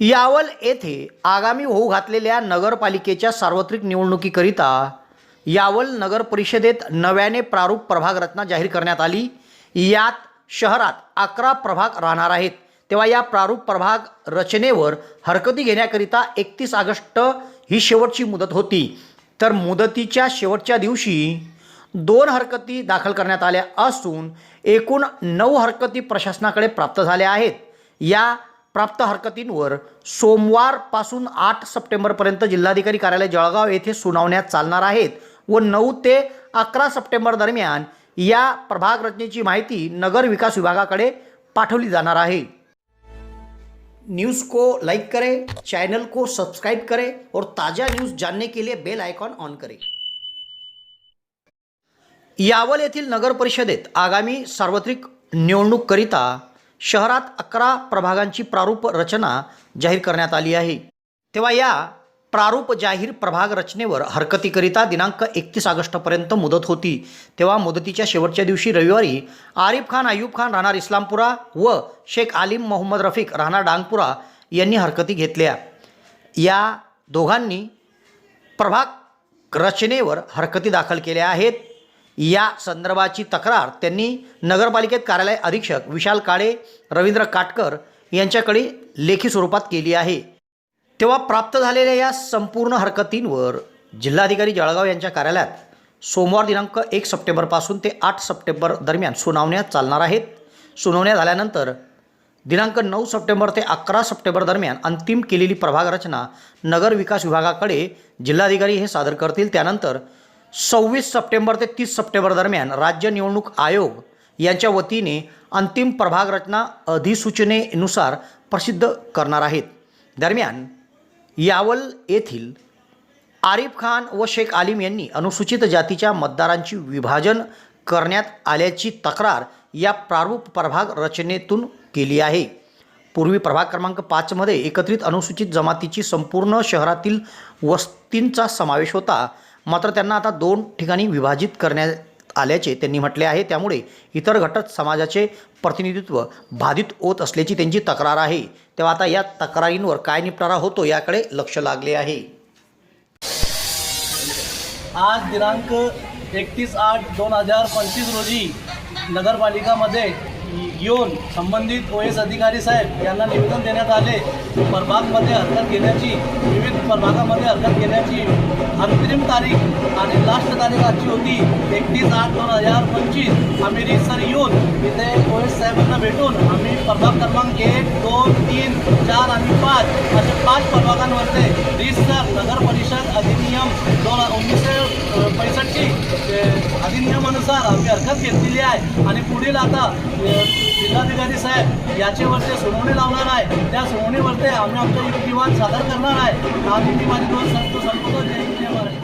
यावल येथे आगामी होऊ घातलेल्या नगरपालिकेच्या सार्वत्रिक निवडणुकीकरिता यावल नगर परिषदेत नव्याने प्रारूप प्रभाग रचना जाहीर करण्यात आली. यात शहरात अकरा प्रभाग राहणार आहेत. तेव्हा या प्रारूप प्रभाग रचनेवर हरकती घेण्याकरिता एकतीस ऑगस्ट ही शेवटची मुदत होती. तर मुदतीच्या शेवटच्या दिवशी दोन हरकती दाखल करण्यात आल्या असून एकूण नऊ हरकती प्रशासनाकडे प्राप्त झाल्या आहेत. या प्राप्त हरकतींवर सोमवारपासून आठ सप्टेंबरपर्यंत जिल्हाधिकारी कार्यालय जळगाव येथे सुनावण्यात चालणार आहेत व नऊ ते अकरा सप्टेंबर दरम्यान या प्रभाग रचनेची माहिती नगर विकास विभागाकडे पाठवली जाणार आहे. न्यूज़ को लाइक करें चैनल को सब्सक्राइब करें और ताज़ा न्यूज़ जानने के लिए बेल आयकॉन ऑन करें. यावल येथील नगर परिषदेत आगामी सार्वत्रिक निवडणूककरिता शहरात अकरा प्रभागांची प्रारूप रचना जाहीर करण्यात आली आहे. तेव्हा या प्रारूप जाहीर प्रभाग रचनेवर हरकतीकरिता दिनांक एकतीस ऑगस्टपर्यंत मुदत होती. तेव्हा मुदतीच्या शेवटच्या दिवशी रविवारी आरिफ खान अयूब खान राहणार इस्लामपुरा व शेख आलिम मोहम्मद रफिक राहणार डांगपुरा यांनी हरकती घेतल्या. या दोघांनी प्रभाग रचनेवर हरकती दाखल केल्या आहेत. या संदर्भाची तक्रार त्यांनी नगरपालिकेत कार्यालय अधीक्षक विशाल काळे रवींद्र काटकर यांच्याकडे लेखी स्वरूपात केली आहे. तेव्हा प्राप्त झालेल्या या संपूर्ण हरकतींवर जिल्हाधिकारी जळगाव यांच्या कार्यालयात सोमवार दिनांक एक सप्टेंबरपासून ते आठ सप्टेंबर दरम्यान सुनावण्या चालणार आहेत. सुनावण्या झाल्यानंतर दिनांक नऊ सप्टेंबर ते अकरा सप्टेंबर दरम्यान अंतिम केलेली प्रभाग रचना नगर विकास विभागाकडे जिल्हाधिकारी हे सादर करतील. त्यानंतर सव्वीस सप्टेंबर ते तीस सप्टेंबर दरम्यान राज्य निवडणूक आयोग यांच्या वतीने अंतिम प्रभाग रचना अधिसूचनेनुसार प्रसिद्ध करणार आहेत. दरम्यान यावल येथील आरिफ खान व शेख आलिम यांनी अनुसूचित जातीच्या मतदारांची विभाजन करण्यात आल्याची तक्रार या प्रारूप प्रभाग रचनेतून केली आहे. पूर्वी प्रभाग क्रमांक पाचमध्ये एकत्रित अनुसूचित जमातीची संपूर्ण शहरातील वस्तींचा समावेश होता. मात्र त्यांना आता दोन ठिकाणी विभाजित करण्यात आल्याचे त्यांनी म्हटले आहे. त्यामुळे इतर घटक समाजाचे प्रतिनिधित्व बाधित होत असल्याची त्यांची तक्रार आहे. तेव्हा आता या तक्रारींवर काय निपटारा होतो याकडे लक्ष लागले आहे. आज दिनांक एकतीस आठ दोन हजार पंचवीस रोजी नगरपालिकामध्ये येऊन संबंधित ओ एस अधिकारी साहेब यांना निवेदन देण्यात आले. प्रभागमध्ये हरकत घेण्याची विविध प्रभागामध्ये हरकत घेण्याची अंतिम तारीख आणि लास्ट तारीख आजची होती. एकतीस आठ दोन हजार पंचवीस. आम्ही रिसर येऊन इथे ओ एस साहेबांना भेटून आम्ही प्रभाग क्रमांक एक दोन तीन चार आणि पाच असे पाच प्रभागांवरचे रिसर नगर परिषद हरकत घेतलेली आहे. आणि पुढील आता जिल्हाधिकारी साहेब याच्यावरती सुनावणी लावणार आहे. त्या सुनावणीवरती आम्ही आमचा युक्तिवाद सादर करणार आहे. आम्ही माझे दोन संत संपतो. जय जय